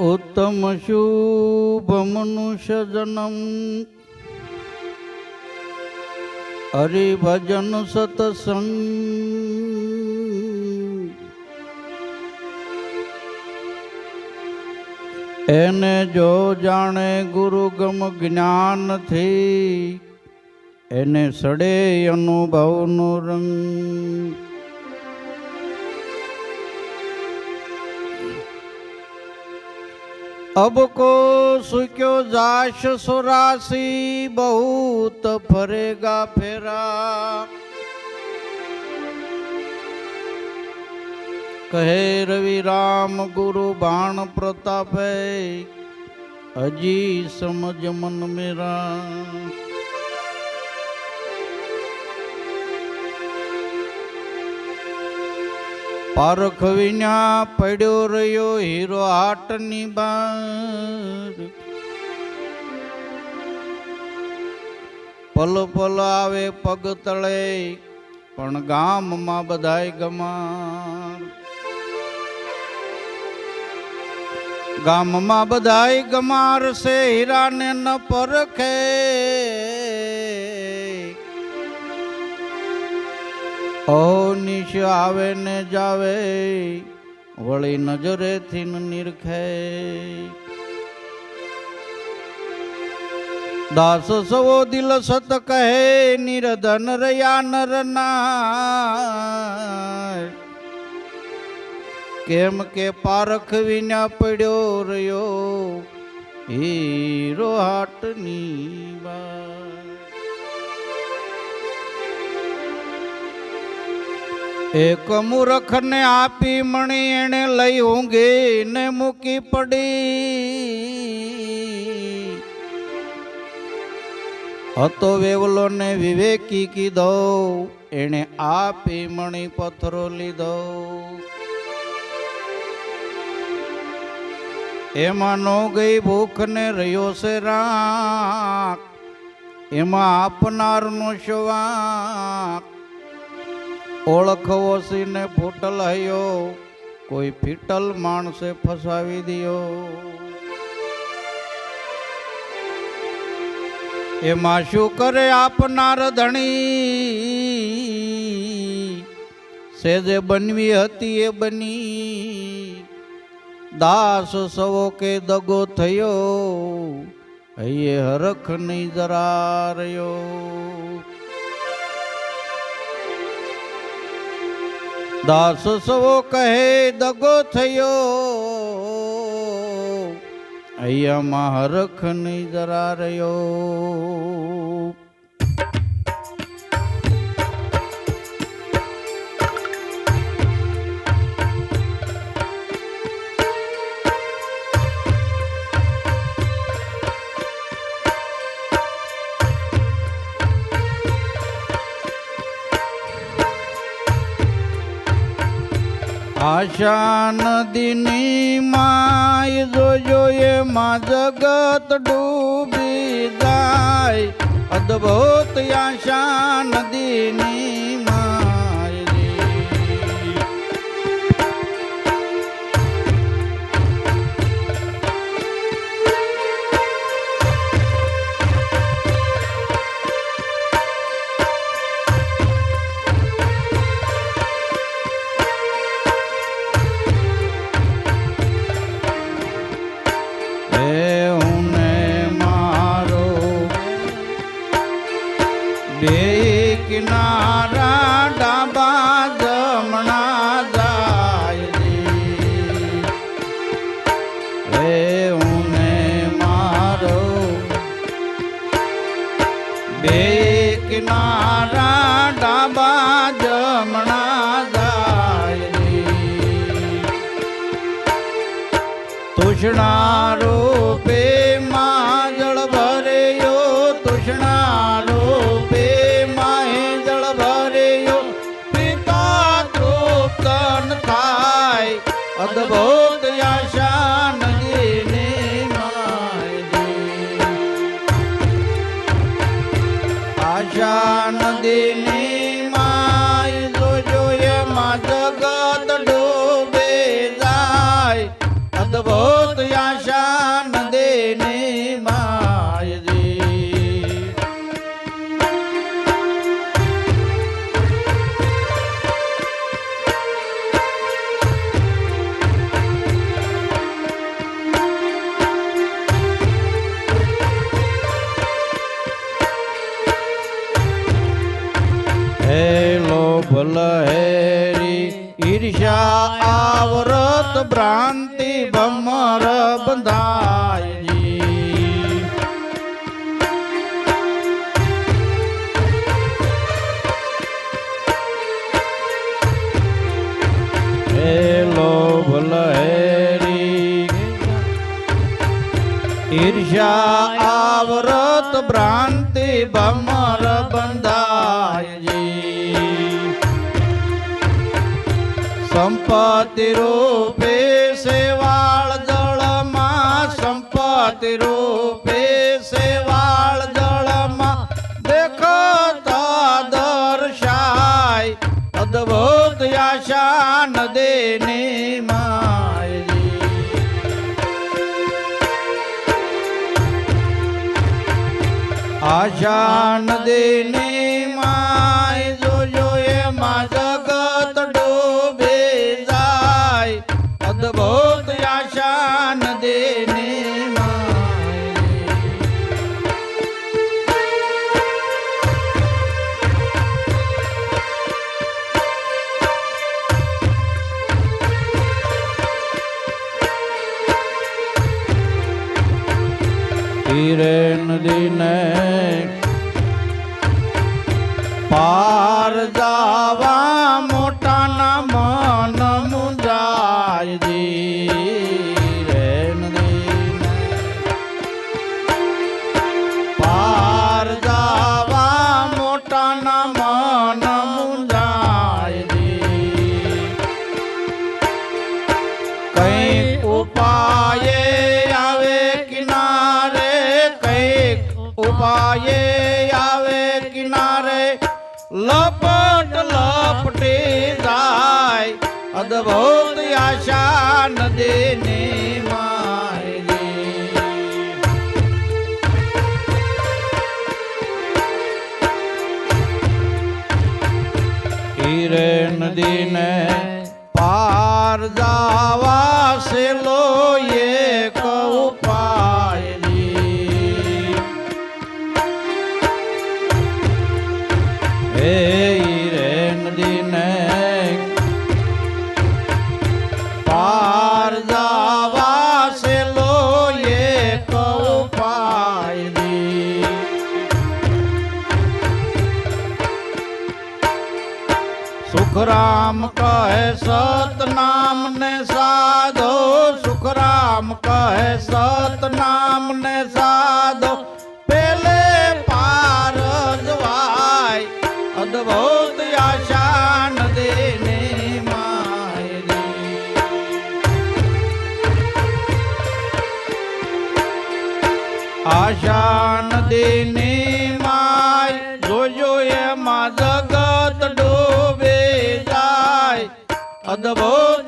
ઉત્તમ શુભ મનુષ્ય જન્મ હરિભજન સતસંગ. એને જો જાણે ગુરુગમ જ્ઞાનથી, એને સડે અનુભવનો રંગ. અબ કો સુક્યો જાશ સુરાસી બહુત ફરેગા ફેરા. કહે રવિ રામ ગુરુ બાણ પ્રતાપે, હજી સમજ મન મેરા. પારખ વિના પડ્યો રહ્યો હીરો હાટની બાર. પલ પલ આવે પગ તળે, પણ ગામમાં બધાય ગમાર. ગામમાં બધાય ગમાર છે હીરાને ન પરખે. ઓ નિશ આવે ને જાવે, વળી નજરેથી નિરખે. દાસ સવો દિલ સત કહે, નિરધન રહ્યા નર ના કેમ કે પારખ વિના પડ્યો રહ્યો, હીરો હાટની બા એક મૂર્ખને આપી મણી એને લઈ ઊંઘી ને મૂકી પડી. હતો વેવલો ને વિવેકી કીધો એને આપી મણી પથરો લીધો. એમાં નો ગઈ ભૂખ ને રહ્યો છે રાખ, એમાં આપનારનો શવાક. ઓળખવો સીને ફૂટલ હયો કોઈ ફીટલ માણસે ફસાવી દિયો એમાં શું કરે આપનાર ધણી સેજે બનવી હતી એ બની દાસ સવો કે દગો થયો હૈયે હરખ નહીં જરા રહ્યો દાસ સવો કહે દગો થયો. અહીંયા હરખ નહીં જરા રહ્યો. આશા નદીની માય જોજો માં જગત ડૂબી જાય. અદભુત આશા નદીની માય. બે કિનારા અદ્ભુત આશા માય આશા નદીની માય જોજો એમાં જગત ભ્રાંતિ ભમર બંધાય ઈર્ષા આવરત ભ્રાંતિ ભમર બંધાય સંપત્તિ રૂપે સેવાળ જળમાં સંપત્તિ રૂપે સેવાળ જળમાં દેખતા દર્શાય અદભુત આશા નદેની માયરી આશા નદીની માય પાર જાવા મોટાના મન મુંજાય પાર જાવા મોટાના મન જાય આશા આશા નદીની મારે હીરે નદીને પાર જાવા સેલો એક સુખરામ કહે સતનામ ને સાધો સુખરામ કહે સતનામ ને સાધો. પેલે પાર જવાય અદભુત આશા નદીને આશા નદીની দেবো